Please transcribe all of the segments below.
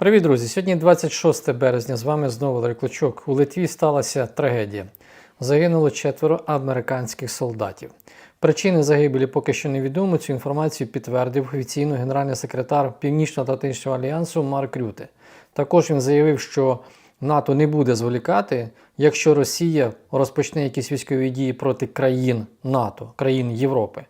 Привіт, друзі! Сьогодні 26 березня. З вами знову Валерій Клочок. У Литві сталася трагедія. Загинуло четверо американських солдатів. Причини загибелі поки що невідомо. Цю інформацію підтвердив офіційно генеральний секретар Північно-Атлантичного альянсу Марк Рюте. Також він заявив, що НАТО не буде зволікати, якщо Росія розпочне якісь військові дії проти країн НАТО, країн Європи.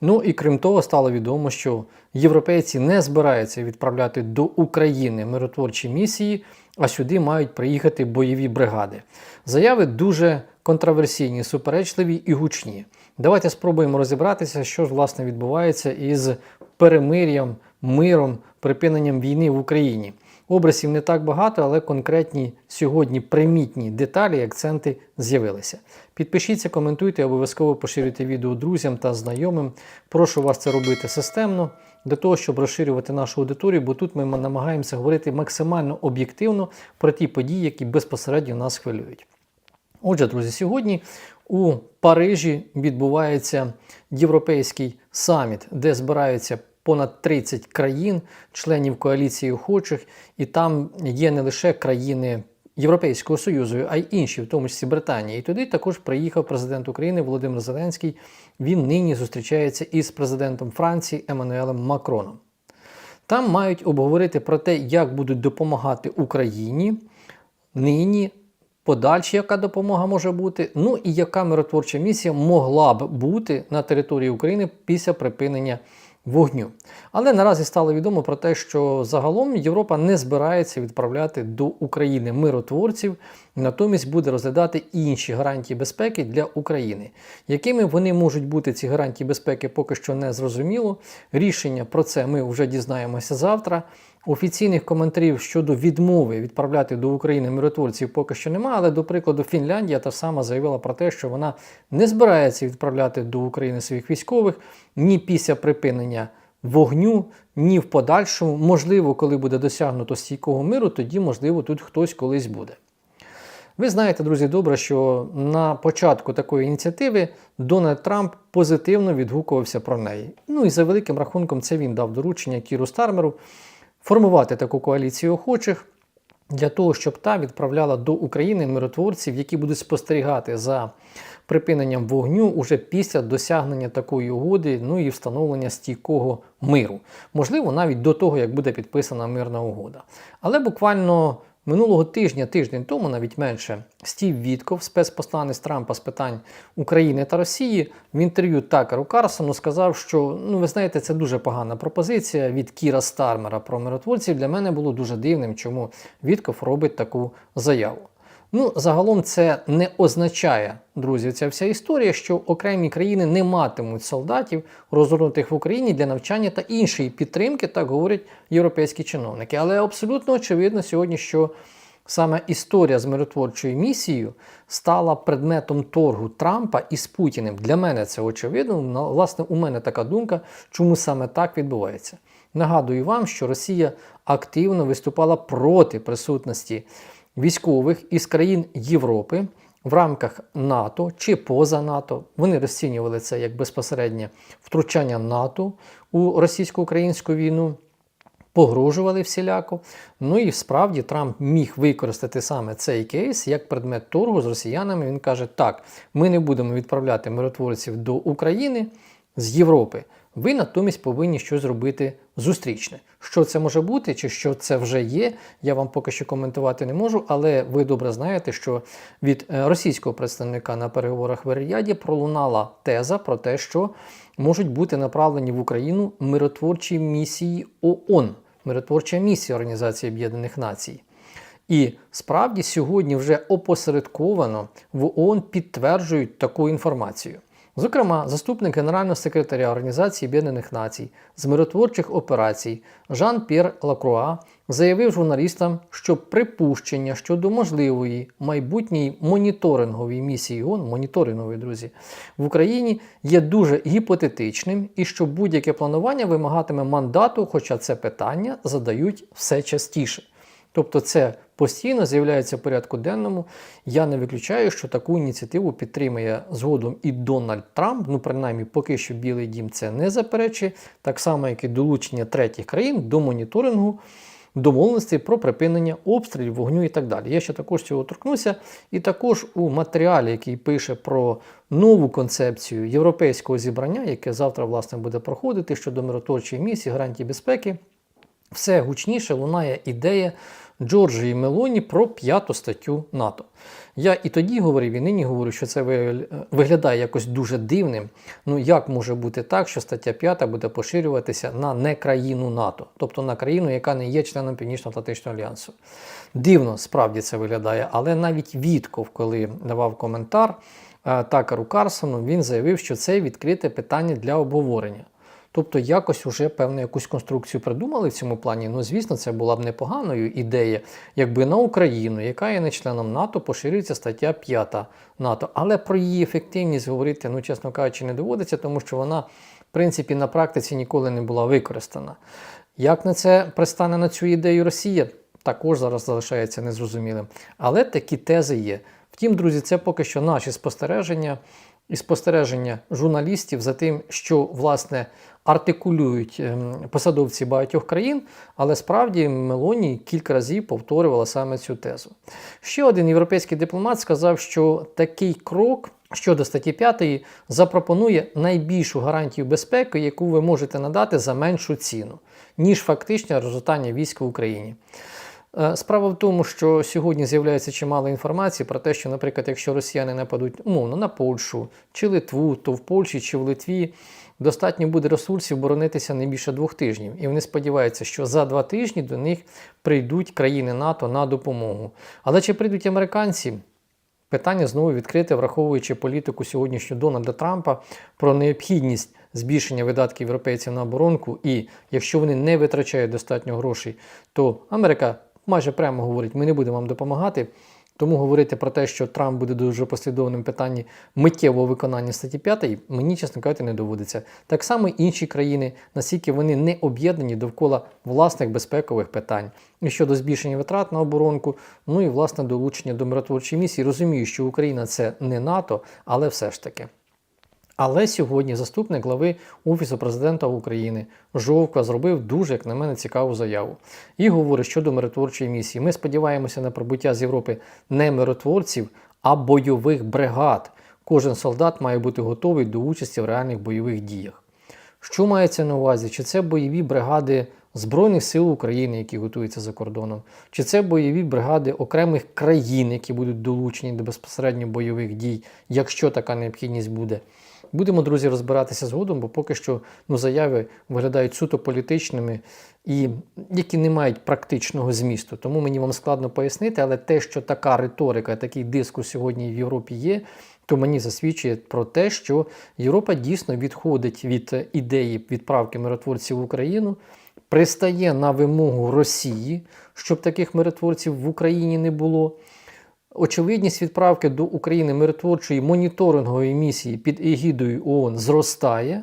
Ну і крім того, стало відомо, що європейці не збираються відправляти до України миротворчі місії, а сюди мають приїхати бойові бригади. Заяви дуже контроверсійні, суперечливі і гучні. Давайте спробуємо розібратися, що ж власне відбувається із перемир'ям, миром, припиненням війни в Україні. Образів не так багато, але конкретні сьогодні примітні деталі і акценти з'явилися. Підпишіться, коментуйте, обов'язково поширюйте відео друзям та знайомим. Прошу вас це робити системно для того, щоб розширювати нашу аудиторію, бо тут ми намагаємося говорити максимально об'єктивно про ті події, які безпосередньо нас хвилюють. Отже, друзі, сьогодні у Парижі відбувається європейський саміт, де збираються понад 30 країн, членів коаліції охочих, і там є не лише країни Європейського Союзу, а й інші, в тому числі Британія. І туди також приїхав президент України Володимир Зеленський. Він нині зустрічається із президентом Франції Еммануелем Макроном. Там мають обговорити про те, як будуть допомагати Україні нині, подальше, яка допомога може бути, ну і яка миротворча місія могла б бути на території України після припинення вогню. Але наразі стало відомо про те, що загалом Європа не збирається відправляти до України миротворців, натомість буде розглядати інші гарантії безпеки для України. Якими вони можуть бути ці гарантії безпеки, поки що не зрозуміло. Рішення про це ми вже дізнаємося завтра. Офіційних коментарів щодо відмови відправляти до України миротворців поки що немає, але, до прикладу, Фінляндія та сама заявила про те, що вона не збирається відправляти до України своїх військових ні після припинення вогню, ні в подальшому. Можливо, коли буде досягнуто стійкого миру, тоді, можливо, тут хтось колись буде. Ви знаєте, друзі, добре, що на початку такої ініціативи Дональд Трамп позитивно відгукувався про неї. Ну і за великим рахунком, це він дав доручення Кіру Стармеру формувати таку коаліцію охочих для того, щоб та відправляла до України миротворців, які будуть спостерігати за припиненням вогню уже після досягнення такої угоди, ну і встановлення стійкого миру. Можливо, навіть до того, як буде підписана мирна угода. Але буквально Минулого тижня, тиждень тому, навіть менше, Стів Вітков, спецпосланець Трампа з питань України та Росії, в інтерв'ю Такеру Карсону сказав, що ну ви знаєте, це дуже погана пропозиція від Кіра Стармера про миротворців. Для мене було дуже дивним, чому Вітков робить таку заяву. Ну, загалом це не означає, друзі, ця вся історія, що окремі країни не матимуть солдатів, розгорнутих в Україні для навчання та іншої підтримки, так говорять європейські чиновники. Але абсолютно очевидно сьогодні, що саме історія з миротворчою місією стала предметом торгу Трампа із Путіним. Для мене це очевидно. Власне, у мене така думка, чому саме так відбувається. Нагадую вам, що Росія активно виступала проти присутності військових із країн Європи в рамках НАТО чи поза НАТО. Вони розцінювали це як безпосереднє втручання НАТО у російсько-українську війну. Погрожували всіляко. Ну і справді Трамп міг використати саме цей кейс як предмет торгу з росіянами. Він каже: так, ми не будемо відправляти миротворців до України з Європи. Ви натомість повинні щось зробити зустрічне. Що це може бути, чи що це вже є, я вам поки що коментувати не можу, але ви добре знаєте, що від е, російського представника на переговорах в Ріяді пролунала теза про те, що можуть бути направлені в Україну миротворчі місії ООН, миротворча місія Організації Об'єднаних Націй. І справді сьогодні вже опосередковано в ООН підтверджують таку інформацію. Зокрема, заступник генерального секретаря Організації Об'єднаних Націй з миротворчих операцій Жан П'єр Лакруа заявив журналістам, що припущення щодо можливої майбутньої моніторингової місії ООН, моніторингової, друзі, в Україні є дуже гіпотетичним і що будь-яке планування вимагатиме мандату, хоча це питання задають все частіше. Тобто це постійно з'являється в порядку денному. Я не виключаю, що таку ініціативу підтримує згодом і Дональд Трамп. Ну, принаймні, поки що Білий Дім це не заперечує, так само, як і долучення третіх країн до моніторингу домовленостей про припинення обстрілів, вогню і так далі. Я ще також цього торкнуся, і також у матеріалі, який пише про нову концепцію європейського зібрання, яке завтра власне буде проходити щодо миротворчої місії, гарантії безпеки, все гучніше лунає ідея Джорджії Мелоні про п'яту статтю НАТО. Я і тоді говорив, і нині говорю, що це виглядає якось дуже дивним. Ну як може бути так, що стаття 5 буде поширюватися на не країну НАТО, тобто на країну, яка не є членом Північно-Атлантичного альянсу? Дивно, справді це виглядає, але навіть Вітков, коли давав коментар е, Такеру Карсону, він заявив, що це відкрите питання для обговорення. Тобто якось уже певну якусь конструкцію придумали в цьому плані. Ну, звісно, це була б непоганою ідея, якби на Україну, яка є не членом НАТО, поширюється стаття 5 НАТО. Але про її ефективність говорити, ну, чесно кажучи, не доводиться, тому що вона, в принципі, на практиці ніколи не була використана. Як на це пристане на цю ідею Росія, також зараз залишається незрозумілим. Але такі тези є. Втім, друзі, це поки що наші спостереження і спостереження журналістів за тим, що власне артикулюють ем, посадовці багатьох країн, але справді Мелоні кілька разів повторювала саме цю тезу. Ще один європейський дипломат сказав, що такий крок щодо статті 5 запропонує найбільшу гарантію безпеки, яку ви можете надати за меншу ціну, ніж фактичне розгортання військ в Україні. Е, Справа в тому, що сьогодні з'являється чимало інформації про те, що, наприклад, якщо росіяни нападуть умовно на Польщу чи Литву, то в Польщі чи в Литві достатньо буде ресурсів боронитися не більше двох тижнів. І вони сподіваються, що за два тижні до них прийдуть країни НАТО на допомогу. Але чи прийдуть американці? Питання знову відкрите, враховуючи політику сьогоднішню Дональда Трампа про необхідність збільшення видатків європейців на оборонку, і якщо вони не витрачають достатньо грошей, то Америка майже прямо говорить: ми не будемо вам допомагати. Тому говорити про те, що Трамп буде дуже послідовним в питанні миттєвого виконання статті 5, мені, чесно кажучи, не доводиться. Так само інші країни, наскільки вони не об'єднані довкола власних безпекових питань. І щодо збільшення витрат на оборонку, ну і власне долучення до миротворчої місії. Розумію, що Україна це не НАТО, але все ж таки. Але сьогодні заступник глави Офісу президента України Жовка зробив дуже, як на мене, цікаву заяву. І говорить щодо миротворчої місії. Ми сподіваємося на прибуття з Європи не миротворців, а бойових бригад. Кожен солдат має бути готовий до участі в реальних бойових діях. Що мається на увазі? Чи це бойові бригади Збройних сил України, які готуються за кордоном, чи це бойові бригади окремих країн, які будуть долучені до безпосередньо бойових дій, якщо така необхідність буде? Будемо, друзі, розбиратися згодом, бо поки що ну, заяви виглядають суто політичними і які не мають практичного змісту. Тому мені вам складно пояснити, але те, що така риторика, такий дискус сьогодні в Європі є, то мені засвідчує про те, що Європа дійсно відходить від ідеї відправки миротворців в Україну, пристає на вимогу Росії, щоб таких миротворців в Україні не було. Очевидність відправки до України миротворчої моніторингової місії під егідою ООН зростає.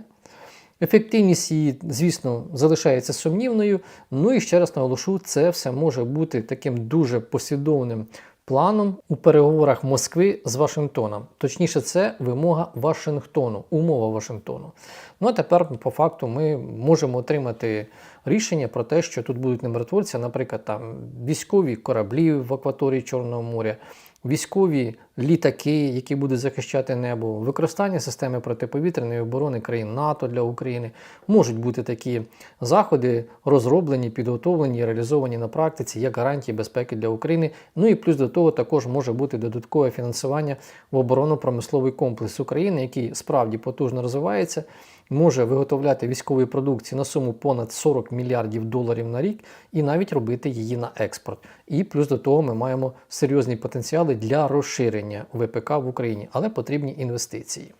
Ефективність її, звісно, залишається сумнівною. Ну і ще раз наголошу, це все може бути таким дуже послідовним планом у переговорах Москви з Вашингтоном. Точніше, це вимога Вашингтону, умова Вашингтону. Ну а тепер, по факту, ми можемо отримати рішення про те, що тут будуть не миротворці, наприклад, там військові кораблі в акваторії Чорного моря. Військові літаки, які будуть захищати небо, використання системи протиповітряної оборони країн НАТО для України, можуть бути такі заходи розроблені, підготовлені, реалізовані на практиці як гарантії безпеки для України. Ну і плюс до того також може бути додаткове фінансування в оборонно-промисловий комплекс України, який справді потужно розвивається може виготовляти військові продукції на суму понад 40 мільярдів доларів на рік і навіть робити її на експорт. І плюс до того ми маємо серйозні потенціали для розширення ВПК в Україні, але потрібні інвестиції.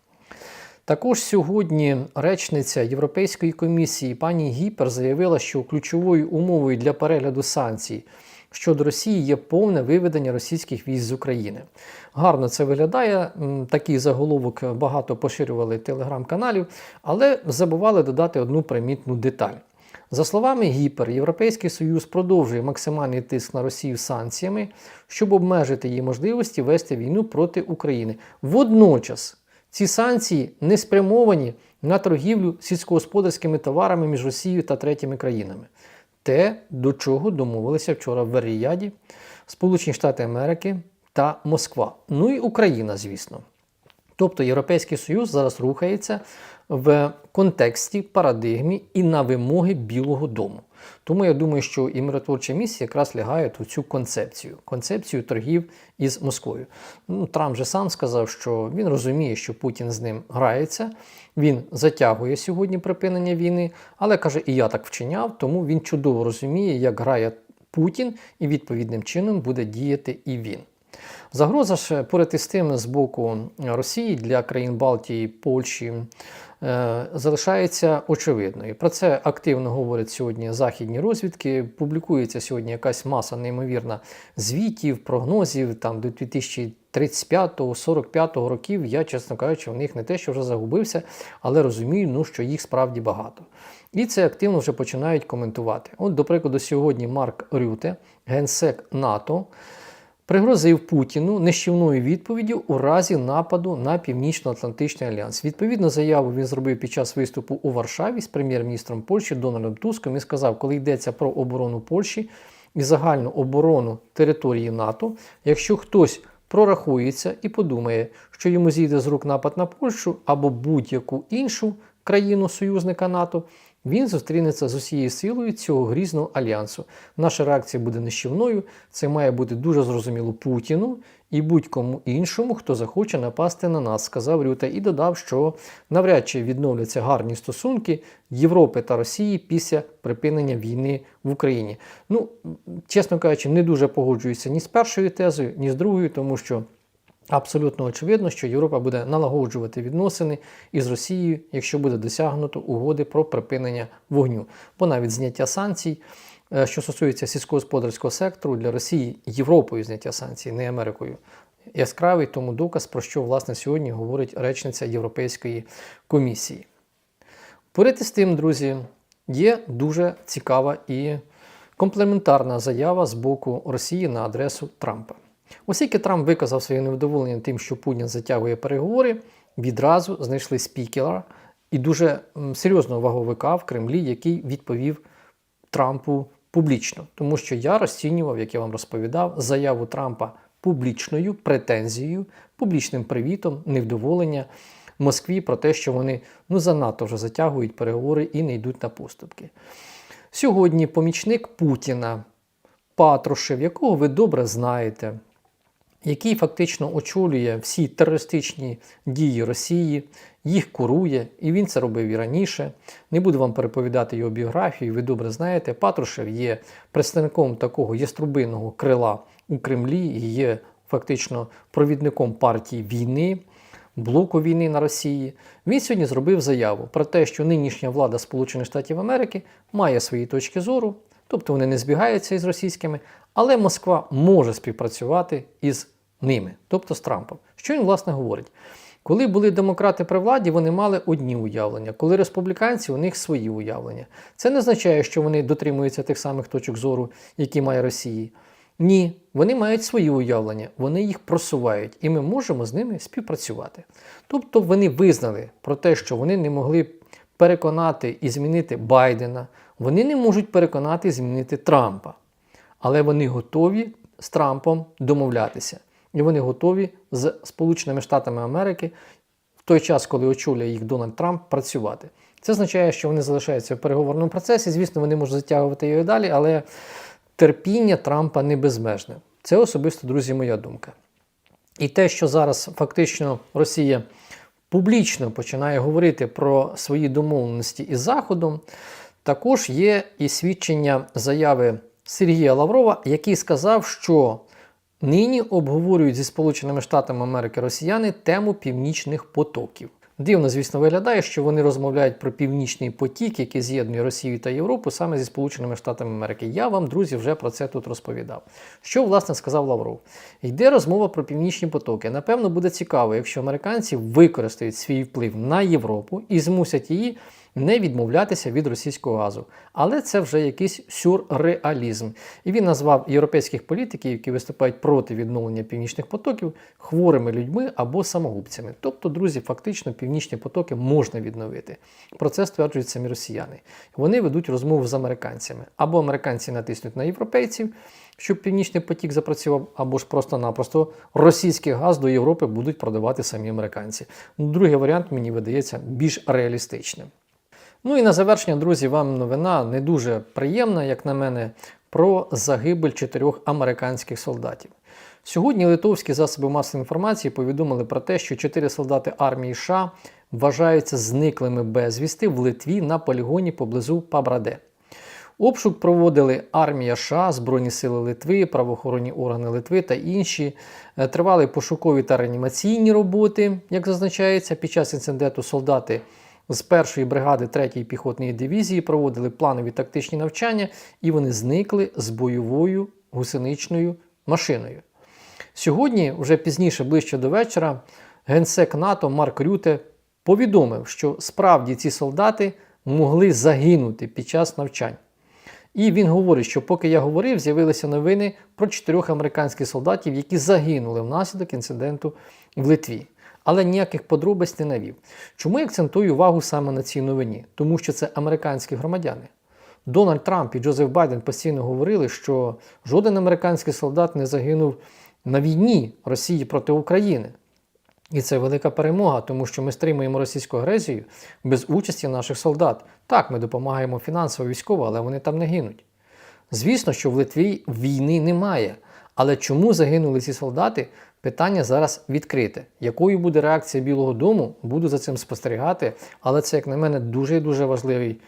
Також сьогодні речниця Європейської комісії пані Гіпер заявила, що ключовою умовою для перегляду санкцій щодо Росії є повне виведення російських військ з України. Гарно це виглядає. Такий заголовок багато поширювали телеграм-каналів, але забували додати одну примітну деталь. За словами Гіпер, Європейський Союз продовжує максимальний тиск на Росію санкціями, щоб обмежити її можливості вести війну проти України. Водночас ці санкції не спрямовані на торгівлю сільськогосподарськими товарами між Росією та третіми країнами. Те, до чого домовилися вчора в Ріяді Сполучені Штати Америки та Москва. Ну і Україна, звісно. Тобто Європейський Союз зараз рухається в контексті, парадигмі і на вимоги Білого Дому. Тому я думаю, що і миротворча місія якраз лягає у цю концепцію концепцію торгів із Москвою. Ну, Трамп же сам сказав, що він розуміє, що Путін з ним грається, він затягує сьогодні припинення війни, але каже, і я так вчиняв, тому він чудово розуміє, як грає Путін, і відповідним чином буде діяти і він. Загроза ж поряд із тим з боку Росії для країн Балтії, Польщі е, залишається очевидною. Про це активно говорять сьогодні західні розвідки. Публікується сьогодні якась маса неймовірна звітів, прогнозів там до 2035-45 років. Я, чесно кажучи, в них не те, що вже загубився, але розумію, ну, що їх справді багато. І це активно вже починають коментувати. От, до прикладу, сьогодні Марк Рюте, генсек НАТО пригрозив Путіну нищівною відповіддю у разі нападу на Північно-Атлантичний альянс. Відповідну заяву він зробив під час виступу у Варшаві з прем'єр-міністром Польщі Дональдом Туском і сказав, коли йдеться про оборону Польщі і загальну оборону території НАТО, якщо хтось прорахується і подумає, що йому зійде з рук напад на Польщу або будь-яку іншу країну союзника НАТО, він зустрінеться з усією силою цього грізного альянсу. Наша реакція буде нищівною. Це має бути дуже зрозуміло Путіну і будь-кому іншому, хто захоче напасти на нас, сказав Рюта і додав, що навряд чи відновляться гарні стосунки Європи та Росії після припинення війни в Україні. Ну, чесно кажучи, не дуже погоджуюся ні з першою тезою, ні з другою, тому що. Абсолютно очевидно, що Європа буде налагоджувати відносини із Росією, якщо буде досягнуто угоди про припинення вогню. Бо навіть зняття санкцій, е, що стосується сільськогосподарського сектору для Росії Європою зняття санкцій, не Америкою. Яскравий тому доказ, про що власне сьогодні говорить речниця Європейської комісії. Поряд із тим, друзі, є дуже цікава і комплементарна заява з боку Росії на адресу Трампа. Оскільки Трамп виказав своє невдоволення тим, що Путін затягує переговори, відразу знайшли спікера і дуже серйозного ваговика в Кремлі, який відповів Трампу публічно. Тому що я розцінював, як я вам розповідав, заяву Трампа публічною претензією, публічним привітом, невдоволення Москві про те, що вони ну занадто вже затягують переговори і не йдуть на поступки. Сьогодні помічник Путіна. Патрушев, якого ви добре знаєте, який фактично очолює всі терористичні дії Росії, їх курує, і він це робив і раніше. Не буду вам переповідати його біографію, ви добре знаєте. Патрушев є представником такого яструбинного крила у Кремлі і є фактично провідником партії війни. Блоку війни на Росії, він сьогодні зробив заяву про те, що нинішня влада Сполучених Штатів Америки має свої точки зору, тобто вони не збігаються із російськими, але Москва може співпрацювати із ними, тобто з Трампом. Що він власне говорить? Коли були демократи при владі, вони мали одні уявлення. Коли республіканці, у них свої уявлення. Це не означає, що вони дотримуються тих самих точок зору, які має Росія. Ні, вони мають свої уявлення, вони їх просувають, і ми можемо з ними співпрацювати. Тобто вони визнали про те, що вони не могли переконати і змінити Байдена, вони не можуть переконати і змінити Трампа. Але вони готові з Трампом домовлятися. І вони готові з Сполученими Штатами Америки в той час, коли очолює їх Дональд Трамп, працювати. Це означає, що вони залишаються в переговорному процесі. Звісно, вони можуть затягувати його далі, але терпіння Трампа не безмежне. Це особисто, друзі, моя думка. І те, що зараз фактично Росія публічно починає говорити про свої домовленості із Заходом, також є і свідчення заяви Сергія Лаврова, який сказав, що нині обговорюють зі Сполученими Штатами Америки Росіяни тему північних потоків. Дивно, звісно, виглядає, що вони розмовляють про північний потік, який з'єднує Росію та Європу саме зі Сполученими Штатами Америки. Я вам, друзі, вже про це тут розповідав. Що, власне, сказав Лавров? Йде розмова про північні потоки. Напевно, буде цікаво, якщо американці використають свій вплив на Європу і змусять її не відмовлятися від російського газу. Але це вже якийсь сюрреалізм. І він назвав європейських політиків, які виступають проти відновлення північних потоків, хворими людьми або самогубцями. Тобто, друзі, фактично північні потоки можна відновити. Про це стверджують самі росіяни. Вони ведуть розмову з американцями. Або американці натиснуть на європейців, щоб північний потік запрацював, або ж просто-напросто російський газ до Європи будуть продавати самі американці. Другий варіант мені видається більш реалістичним. Ну і на завершення, друзі, вам новина не дуже приємна, як на мене, про загибель чотирьох американських солдатів. Сьогодні литовські засоби масової інформації повідомили про те, що чотири солдати армії США вважаються зниклими безвісти в Литві на полігоні поблизу Пабраде. Обшук проводили армія США, Збройні сили Литви, правоохоронні органи Литви та інші. Е, Тривали пошукові та реанімаційні роботи, як зазначається, під час інциденту солдати з першої бригади 3-ї піхотної дивізії проводили планові тактичні навчання, і вони зникли з бойовою гусеничною машиною. Сьогодні, вже пізніше, ближче до вечора, генсек НАТО Марк Рюте повідомив, що справді ці солдати могли загинути під час навчань. І він говорить, що поки я говорив, з'явилися новини про чотирьох американських солдатів, які загинули внаслідок інциденту в Литві. Але ніяких подробиць не навів. Чому я акцентую увагу саме на цій новині? Тому що це американські громадяни. Дональд Трамп і Джозеф Байден постійно говорили, що жоден американський солдат не загинув на війні Росії проти України. І це велика перемога, тому що ми стримуємо російську агресію без участі наших солдат. Так, ми допомагаємо фінансово військово, але вони там не гинуть. Звісно, що в Литві війни немає. Але чому загинули ці солдати? Питання зараз відкрите. Якою буде реакція Білого Дому, буду за цим спостерігати, але це, як на мене, дуже дуже важливий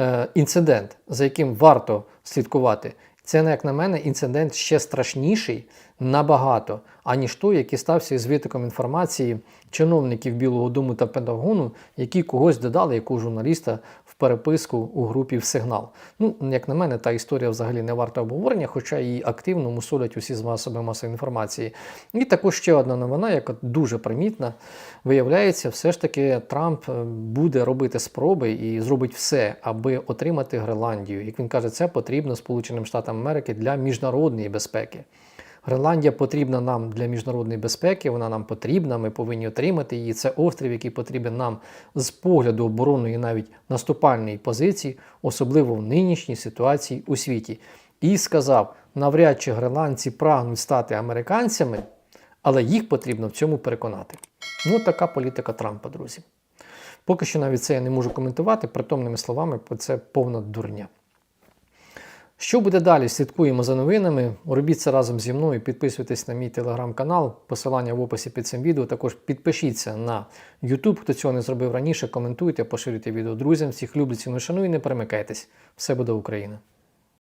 е, інцидент, за яким варто слідкувати. Це, як на мене, інцидент ще страшніший набагато, аніж той, який стався із витоком інформації чиновників Білого Дому та Пентагону, які когось додали, якого журналіста в переписку у групі в сигнал. Ну, як на мене, та історія взагалі не варта обговорення, хоча її активно мусолять усі з засоби масової інформації. І також ще одна новина, яка дуже примітна. Виявляється, все ж таки Трамп е, буде робити спроби і зробить все, аби отримати Гренландію. Як він каже, це потрібно Сполученим Штатам Америки для міжнародної безпеки. Гренландія потрібна нам для міжнародної безпеки, вона нам потрібна, ми повинні отримати її. Це острів, який потрібен нам з погляду оборонної, навіть наступальної позиції, особливо в нинішній ситуації у світі. І сказав: навряд чи гренландці прагнуть стати американцями, але їх потрібно в цьому переконати. Ну, така політика Трампа, друзі. Поки що навіть це я не можу коментувати, притомними словами, це повна дурня. Що буде далі? Слідкуємо за новинами. Робіть це разом зі мною. Підписуйтесь на мій телеграм-канал, посилання в описі під цим відео. Також підпишіться на YouTube, хто цього не зробив раніше. Коментуйте, поширюйте відео друзям. Всіх люблю, ціну шаную і не перемикайтесь. Все буде Україна!